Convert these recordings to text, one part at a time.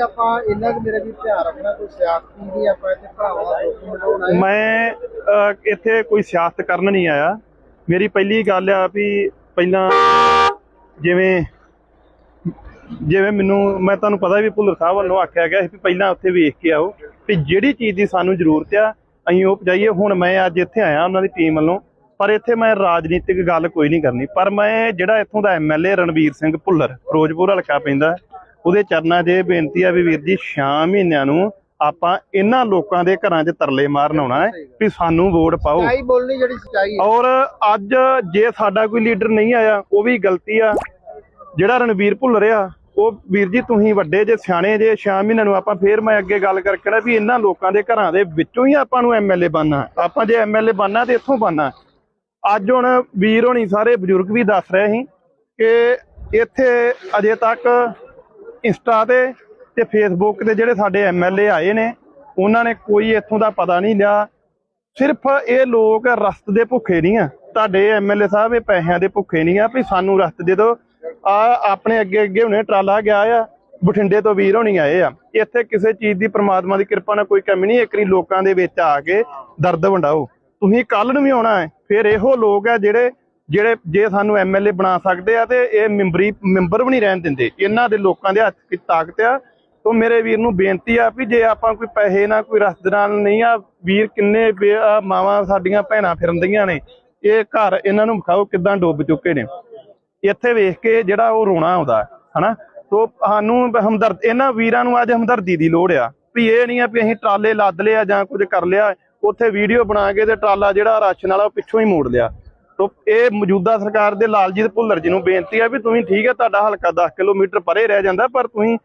ਆਪਾਂ ਇੰਨਾ ਕਿ ਮੇਰੇ ਵੀ ਧਿਆਨ ਰੱਖਣਾ, ਕੋਈ ਸਿਆਸਤੀ ਨਹੀਂ ਆਪਾਂ ਇੱਥੇ ਭਰਾਵਾਂ ਦਾ ਦੁੱਖ ਮੈਂ ਇੱਥੇ ਕੋਈ ਸਿਆਸਤ ਕਰਨ ਨਹੀਂ ਆਇਆ। ਮੇਰੀ ਪਹਿਲੀ ਗੱਲ ਆ ਵੀ ਪਹਿਲਾਂ ਜਿਵੇਂ ਜਿਵੇਂ ਮੈਨੂੰ, ਮੈਂ ਤੁਹਾਨੂੰ ਪਤਾ ਵੀ ਭੁੱਲਰ ਸਾਹਿਬ ਵੱਲੋਂ ਆਖਿਆ ਗਿਆ ਸੀ ਵੀ ਪਹਿਲਾਂ ਉੱਥੇ ਵੇਖ ਕੇ ਆਓ ਵੀ ਜਿਹੜੀ ਚੀਜ਼ ਦੀ ਸਾਨੂੰ ਜ਼ਰੂਰਤ ਆ, ਅਸੀਂ ਉਹ ਪਜਾਈਏ ਹੁਣ ਮੈਂ ਅੱਜ ਇੱਥੇ ਆਇਆ ਉਹਨਾਂ ਦੀ ਟੀਮ ਵੱਲੋਂ, ਪਰ ਇੱਥੇ ਮੈਂ ਰਾਜਨੀਤਿਕ ਗੱਲ ਕੋਈ ਨਹੀਂ ਕਰਨੀ। ਪਰ ਮੈਂ ਜਿਹੜਾ ਇੱਥੋਂ ਦਾ ਐਮਐਲਏ ਰਣਵੀਰ ਸਿੰਘ ਭੁੱਲਰ, ਫਿਰੋਜ਼ਪੁਰ ਹਲਕਾ ਪੈਂਦਾ ਉਹਦੇ ਚਰਨਾਂ 'ਚ ਇਹ ਬੇਨਤੀ ਆ ਵੀ ਵੀਰ ਜੀ 6 ਮਹੀਨਿਆਂ ਨੂੰ ਆਪਾਂ ਇਹਨਾਂ ਲੋਕਾਂ ਦੇ ਘਰਾਂ 'ਚ ਤਰਲੇ ਮਾਰਨ ਆਉਣਾ ਹੈ ਵੀ ਸਾਨੂੰ ਵੋਟ ਪਾਓ। ਸੱਚਾਈ ਬੋਲਣੀ ਜਿਹੜੀ ਸੱਚਾਈ ਹੈ। ਔਰ ਅੱਜ ਜੇ ਸਾਡਾ ਕੋਈ ਲੀਡਰ ਨਹੀਂ ਆਇਆ ਉਹ ਵੀ ਗਲਤੀ ਆ। ਜਿਹੜਾ ਰਣਵੀਰ ਭੁੱਲ ਰਿਹਾ ਉਹ ਵੀਰ ਜੀ ਤੁਸੀਂ ਵੱਡੇ ਜੇ ਸਿਆਣੇ ਜੇ 6 ਮਹੀਨਿਆਂ ਨੂੰ ਆਪਾਂ ਫੇਰ ਮੈਂ ਅੱਗੇ ਗੱਲ ਕਰਕੇ ਨਾ ਵੀ ਇਹਨਾਂ ਲੋਕਾਂ ਦੇ ਘਰਾਂ ਦੇ ਵਿੱਚੋਂ ਹੀ ਆਪਾਂ ਨੂੰ ਐਮਐਲਏ ਬਣਨਾ ਆਪਾਂ ਜੇ ਐਮਐਲਏ ਬਣਨਾ ਤੇ ਇੱਥੋਂ ਬਣਨਾ ਅੱਜ ਹੁਣ ਵੀਰ ਹੋਣੀ ਸਾਰੇ ਬਜ਼ੁਰਗ ਵੀ ਦੱਸ ਰਹੇ ਸੀ ਕਿ ਇੱਥੇ ਅਜੇ ਤੱਕ ਇੰਸਟਾ ਤੇ ਤੇ ਫੇਸਬੁੱਕ ਤੇ ਜਿਹੜੇ ਸਾਡੇ ਐਮਐਲਏ ਆਏ ਨੇ, ਉਹਨਾਂ ਨੇ ਕੋਈ ਇੱਥੋਂ ਦਾ ਪਤਾ ਨਹੀਂ ਲਿਆ। ਸਿਰਫ ਇਹ ਲੋਕ ਰਸਤ ਦੇ ਭੁੱਖੇ ਨਹੀਂ ਆ। ਤੁਹਾਡੇ ਐਮਐਲਏ ਸਾਹਿਬ ਇਹ ਪੈਸਿਆਂ ਦੇ ਭੁੱਖੇ ਨਹੀਂ ਆ ਵੀ ਸਾਨੂੰ ਰਸਤ ਦੇ ਦਿਓ। ਆ ਆਪਣੇ ਅੱਗੇ ਅੱਗੇ ਹੁਣੇ ਟਰਾਲਾ ਗਿਆ ਆ, ਬਠਿੰਡੇ ਤੋਂ ਵੀਰ ਹੋਣੀ ਆਏ ਆ। ਇੱਥੇ ਕਿਸੇ ਚੀਜ਼ ਦੀ ਪ੍ਰਮਾਤਮਾ ਦੀ ਕਿਰਪਾ ਨਾਲ ਕੋਈ ਕਮੀ ਨਹੀਂ ਇੱਕਰੀ ਲੋਕਾਂ ਦੇ ਵਿੱਚ ਆ ਕੇ ਦਰਦ ਵੰਡਾਓ। ਤੁਸੀਂ ਕੱਲ ਨੂੰ ਵੀ ਆਉਣਾ ਹੈ, ਫਿਰ ਇਹੋ ਲੋਕ ਆ ਜਿਹੜੇ ਜਿਹੜੇ ਜੇ ਸਾਨੂੰ ਐਮਐਲਏ ਬਣਾ ਸਕਦੇ ਆ ਤੇ ਇਹ ਮੈਂਬਰੀ ਮੈਂਬਰ ਵੀ ਨਹੀਂ ਰਹਿਣ ਦਿੰਦੇ। ਇਹਨਾਂ ਦੇ ਲੋਕਾਂ ਦੇ ਹੱਥ ਵਿੱਚ ਤਾਕਤ ਆ। ਤੋਂ ਮੇਰੇ ਵੀਰ ਨੂੰ ਬੇਨਤੀ ਆ ਵੀ ਜੇ ਆਪਾਂ ਕੋਈ ਪੈਸੇ ਨਾ ਕੋਈ ਰਸਦਾਂ ਨਹੀਂ ਆ, ਵੀਰ ਕਿੰਨੇ ਮਾਵਾਂ ਸਾਡੀਆਂ ਭੈਣਾਂ ਫਿਰਦੀਆਂ ਨੇ। ਇਹ ਘਰ ਇਹਨਾਂ ਨੂੰ ਵਿਖਾਓ ਕਿਦਾਂ ਡੁੱਬ ਚੁੱਕੇ ਨੇ। ਇੱਥੇ ਵੇਖ ਕੇ ਜਿਹੜਾ ਉਹ ਰੋਣਾ ਆਉਂਦਾ, ਹਨਾ? ਤੋਂ ਸਾਨੂੰ ਹਮਦਰਦ ਇਹਨਾਂ ਵੀਰਾਂ ਨੂੰ ਅੱਜ ਹਮਦਰਦੀ ਦੀ ਲੋੜ ਆ। ਵੀ ਇਹ ਨਹੀਂ ਆ ਵੀ ਅਸੀਂ ਟਰਾਲੇ ਲੱਦ ਲਿਆ ਜਾਂ ਕੁਝ ਕਰ ਲਿਆ, ਉੱਥੇ ਵੀਡੀਓ ਬਣਾ ਕੇ ਤੇ ਟਰਾਲਾ ਜਿਹੜਾ ਰਾਸ਼ਨ ਵਾਲਾ ਪਿੱਛੋਂ ਹੀ ਮੋੜ ਲਿਆ। ਤੋਂ ਇਹ ਮੌਜੂਦਾ ਸਰਕਾਰ ਦੇ ਲਾਲਜੀਤ ਭੁੱਲਰ ਜੀ ਨੂੰ ਬੇਨਤੀ ਆ ਵੀ ਤੁਸੀਂ ਠੀਕ ਹੈ, ਤੁਹਾਡਾ ਹਲਕਾ 10 ਕਿਲੋਮੀਟਰ ਪਰੇ ਰਹਿ ਜਾਂਦਾ, ਪਰ ਤੁਸੀਂ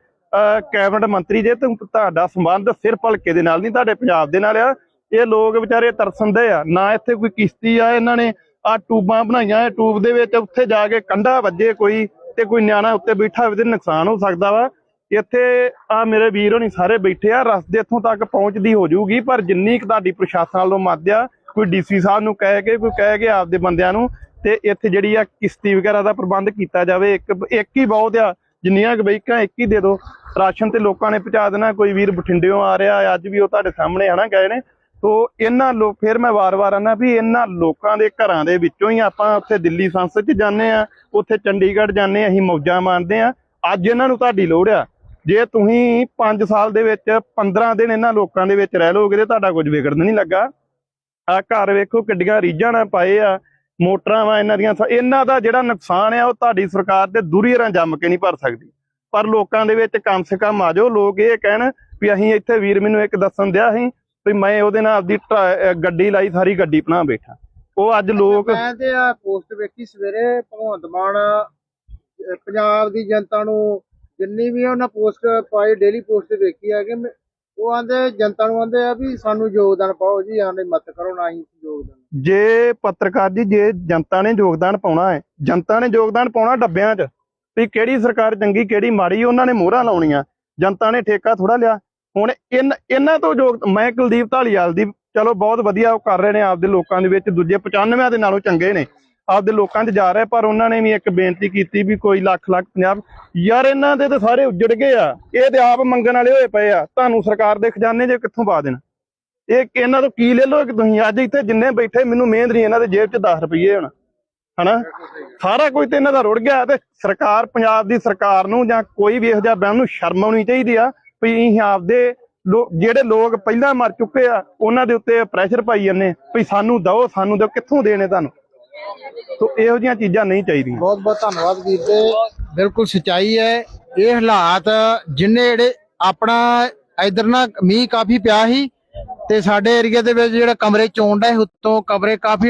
ਕੈਬਨਿਟ ਮੰਤਰੀ ਜੇ ਤੁਹਾਡਾ ਸੰਬੰਧ ਸਿਰਫ ਹਲਕੇ ਦੇ ਨਾਲ ਨਹੀਂ, ਤੁਹਾਡੇ ਪੰਜਾਬ ਦੇ ਨਾਲ ਆ। ਇਹ ਲੋਕ ਵਿਚਾਰੇ ਤਰਸੰਦੇ ਆ, ਨਾ ਇੱਥੇ ਕੋਈ ਕਿਸ਼ਤੀ ਆ, ਇਹਨਾਂ ਨੇ ਆ ਟੂਬਾਂ ਬਣਾਈਆਂ ਇਹ ਟੂਬ ਦੇ ਵਿੱਚ, ਉੱਥੇ ਜਾ ਕੇ ਕੰਡਾ ਵੱਜੇ ਕੋਈ ਤੇ ਕੋਈ ਨਿਆਣਾ ਉੱਤੇ ਬੈਠਾ ਹੋਵੇ ਤੇ ਨੁਕਸਾਨ ਹੋ ਸਕਦਾ ਵਾ। ਇੱਥੇ ਆ ਮੇਰੇ ਵੀਰ ਹੋਣੀ ਸਾਰੇ ਬੈਠੇ ਆ, ਰਸਤੇ ਇੱਥੋਂ ਤੱਕ ਪਹੁੰਚਦੀ ਹੋ ਜਾਊਗੀ, ਪਰ ਜਿੰਨੀ ਕੁ ਤੁਹਾਡੀ ਪ੍ਰਸ਼ਾਸਨ ਵੱਲੋਂ ਮਦਦ ਆ ਕੋਈ ਡੀਸੀ ਸਾਹਿਬ ਨੂੰ ਕਹਿ ਕੇ, ਕੋਈ ਕਹਿ ਕੇ ਆਪਦੇ ਬੰਦਿਆਂ ਨੂੰ ਤੇ ਇੱਥੇ ਜਿਹੜੀ ਆ ਕਿਸ਼ਤੀ ਵਗੈਰਾ ਦਾ ਪ੍ਰਬੰਧ ਕੀਤਾ ਜਾਵੇ। ਇੱਕ ਇੱਕ ਹੀ ਬਹੁਤ ਆ, ਜਿੰਨੀਆਂ ਕੁ ਇੱਕ ਹੀ ਦੇ ਦਿਓ ਰਾਸ਼ਨ ਤੇ ਲੋਕਾਂ ਨੇ ਪਹੁੰਚਾ ਦੇਣਾ। ਕੋਈ ਵੀਰ ਬਠਿੰਡਿਓਂ ਆ ਰਿਹਾ ਅੱਜ ਵੀ ਉਹ ਤੁਹਾਡੇ ਸਾਹਮਣੇ ਹਨਾ ਗਏ ਨੇ। ਤੋ ਇਹਨਾਂ ਲੋਕ ਫਿਰ ਮੈਂ ਵਾਰ-ਵਾਰ ਆਨਾ ਵੀ ਇਹਨਾਂ ਲੋਕਾਂ ਦੇ ਘਰਾਂ ਦੇ ਵਿੱਚੋਂ ਹੀ ਆਪਾਂ ਉੱਥੇ ਦਿੱਲੀ ਸੰਸਦ 'ਚ ਜਾਂਦੇ ਆ, ਉੱਥੇ ਚੰਡੀਗੜ੍ਹ ਜਾਂਦੇ ਆ, ਅਸੀਂ ਮੌਜਾਂ ਮਾਣਦੇ ਆ। ਅੱਜ ਇਹਨਾਂ ਨੂੰ ਤੁਹਾਡੀ ਲੋੜ ਆ। ਜੇ ਤੁਸੀਂ 5 ਸਾਲ ਦੇ ਵਿੱਚ 15 ਦਿਨ ਇਹਨਾਂ ਲੋਕਾਂ ਦੇ ਵਿੱਚ ਰਹਿ ਲੋਗੇ ਤੇ ਤੁਹਾਡਾ ਕੁਝ ਵਿਗੜਨ ਨਹੀਂ ਲੱਗਾ। ਆ ਘਰ ਵੇਖੋ ਕਿੱਡੀਆਂ ਰੀਝਾਂ ਨਾਲ ਪਾਏ ਆ, ਮੋਟਰਾਂ ਵਾ ਇਹਨਾਂ ਦੀਆਂ ਇਹਨਾਂ ਦਾ ਜਿਹੜਾ ਨੁਕਸਾਨ ਆ, ਉਹ ਤੁਹਾਡੀ ਸਰਕਾਰ ਤੇ ਦੂਰੀਆਂ ਜੰਮ ਕੇ ਨਹੀਂ ਭਰ ਸਕਦੀ। ਪਰ ਲੋਕਾਂ ਦੇ ਵਿੱਚ ਕਮ ਸੇ ਕਮ ਆ ਲੋਕ ਇਹ ਕਹਿਣ ਵੀ ਅਸੀਂ ਇੱਥੇ ਵੀਰ ਮੈਨੂੰ ਇੱਕ ਦੱਸਣ ਦਿਆ ਸੀ ਵੀ ਮੈਂ ਉਹਦੇ ਨਾਲ ਆਪਦੀ ਗੱਡੀ ਲਾਈ, ਸਾਰੀ ਗੱਡੀ ਬਣਾ ਬੈਠਾ। ਉਹ ਅੱਜ ਲੋਕ ਮੈਂ ਤੇ ਆ ਪੋਸਟ ਵੇਖੀ ਸਵੇਰੇ, ਭਗਵੰਤ ਮਾਨ ਪੰਜਾਬ ਦੀ ਜਨਤਾ ਨੂੰ ਜਿੰਨੀ ਵੀ ਉਹਨਾਂ ਪੋਸਟ ਪਾਈ ਡੇਲੀ ਪੋਸਟ ਵੇਖੀ ਆ ਕਿ ਉਹ ਆਂਦੇ, ਜਨਤਾ ਨੂੰ ਆਂਦੇ ਆ ਵੀ ਸਾਨੂੰ ਯੋਗਦਾਨ ਪਾਓ ਜੀ, ਆਂਦੇ ਮਤ ਕਰੋ ਨਾ ਹੀ ਯੋਗਦਾਨ। ਜੇ ਪੱਤਰਕਾਰ ਜੀ, ਜੇ ਜਨਤਾ ਨੇ ਯੋਗਦਾਨ ਪਾਉਣਾ ਹੈ, ਜਨਤਾ ਨੇ ਯੋਗਦਾਨ ਪਾਉਣਾ ਡੱਬਿਆਂ 'ਚ, ਵੀ ਕਿਹੜੀ ਸਰਕਾਰ ਚੰਗੀ, ਕਿਹੜੀ ਮਾੜੀ, ਉਹਨਾਂ ਨੇ ਮੋਹਰਾਂ ਲਾਉਣੀਆਂ, ਜਨਤਾ ਨੇ ਠੇਕਾ ਥੋੜਾ ਲਿਆ। ਹੁਣ ਇਨ, ਇਹਨਾਂ ਤੋਂ ਯੋਗ, ਮੈਂ ਕੁਲਦੀਪ ਢਾਲੀਵਾਲ ਦੀ, ਚਲੋ ਬਹੁਤ ਵਧੀਆ ਉਹ ਕਰ ਰਹੇ ਨੇ ਆਪਦੇ ਲੋਕਾਂ ਦੇ ਵਿੱਚ, ਦੂਜੇ 95 ਦੇ ਨਾਲੋਂ ਚੰਗੇ ਨੇ। ਆਪਦੇ ਲੋਕਾਂ 'ਚ ਜਾ ਰਹੇ, ਪਰ ਉਹਨਾਂ ਨੇ ਵੀ ਇੱਕ ਬੇਨਤੀ ਕੀਤੀ ਵੀ ਕੋਈ ਲੱਖ ਲੱਖ ਪੰਜਾਬ ਯਾਰ ਇਹਨਾਂ ਦੇ ਤਾਂ ਸਾਰੇ ਉੱਜੜ ਗਏ ਆ। ਇਹ ਤੇ ਆਪ ਮੰਗਣ ਵਾਲੇ ਹੋਏ ਪਏ ਆ। ਤੁਹਾਨੂੰ ਸਰਕਾਰ ਦੇ ਖਜ਼ਾਨੇ 'ਚ ਕਿੱਥੋਂ ਪਾ ਦੇਣ? ਇਹ ਇਹਨਾਂ ਤੋਂ ਕੀ ਲੈ ਲੋ ਤੁਸੀਂ? ਅੱਜ ਇੱਥੇ ਜਿੰਨੇ ਬੈਠੇ, ਮੈਨੂੰ ਮਿਹਨਤ ਨਹੀਂ ਇਹਨਾਂ ਦੇ ਜੇਬ 'ਚ 10 ਰੁਪਏ ਹੁਣ, ਹਨਾ? ਸਾਰਾ ਕੁਝ ਤੇ ਇਹਨਾਂ ਦਾ ਰੁੜ ਗਿਆ ਤੇ ਸਰਕਾਰ, ਪੰਜਾਬ ਦੀ ਸਰਕਾਰ ਨੂੰ ਜਾਂ ਕੋਈ ਵੀ ਇਹੋ ਜਿਹਾ ਬੈਨ ਨੂੰ ਸ਼ਰਮ ਆਉਣੀ ਚਾਹੀਦੀ ਆ ਵੀ ਅਸੀਂ ਆਪਦੇ ਜਿਹੜੇ ਲੋਕ ਪਹਿਲਾਂ ਮਰ ਚੁੱਕੇ ਆ, ਉਹਨਾਂ ਦੇ ਉੱਤੇ ਪ੍ਰੈਸ਼ਰ ਪਾਈ ਜਾਂਦੇ ਵੀ ਸਾਨੂੰ ਦਿਓ ਸਾਨੂੰ ਦਿਓ, ਕਿੱਥੋਂ ਦੇਣੇ ਤੁਹਾਨੂੰ? ਤੋ ਇਹੋ ਜਿਹੀਆਂ ਚੀਜ਼ਾਂ ਨਹੀਂ ਚਾਹੀਦੀਆਂ। ਬਹੁਤ ਬਹੁਤ ਧੰਨਵਾਦ ਵੀਰ ਦੇ ਬਿਲਕੁਲ ਸਚਾਈ ਹੈ। ਇਹ ਹਾਲਾਤ ਜਿੰਨੇ ਜਿਹੜੇ ਆਪਣਾ ਇਧਰ ਨਾ ਮੀਂਹ ਕਾਫੀ ਪਿਆ ਸੀ ਤੇ ਸਾਡੇ ਏਰੀਆ ਦੇ ਵਿੱਚ ਜਿਹੜਾ ਕਮਰੇ ਚੋਂਡਾ ਡਾ ਉੱਤੋਂ ਕਮਰੇ ਕਾਫੀ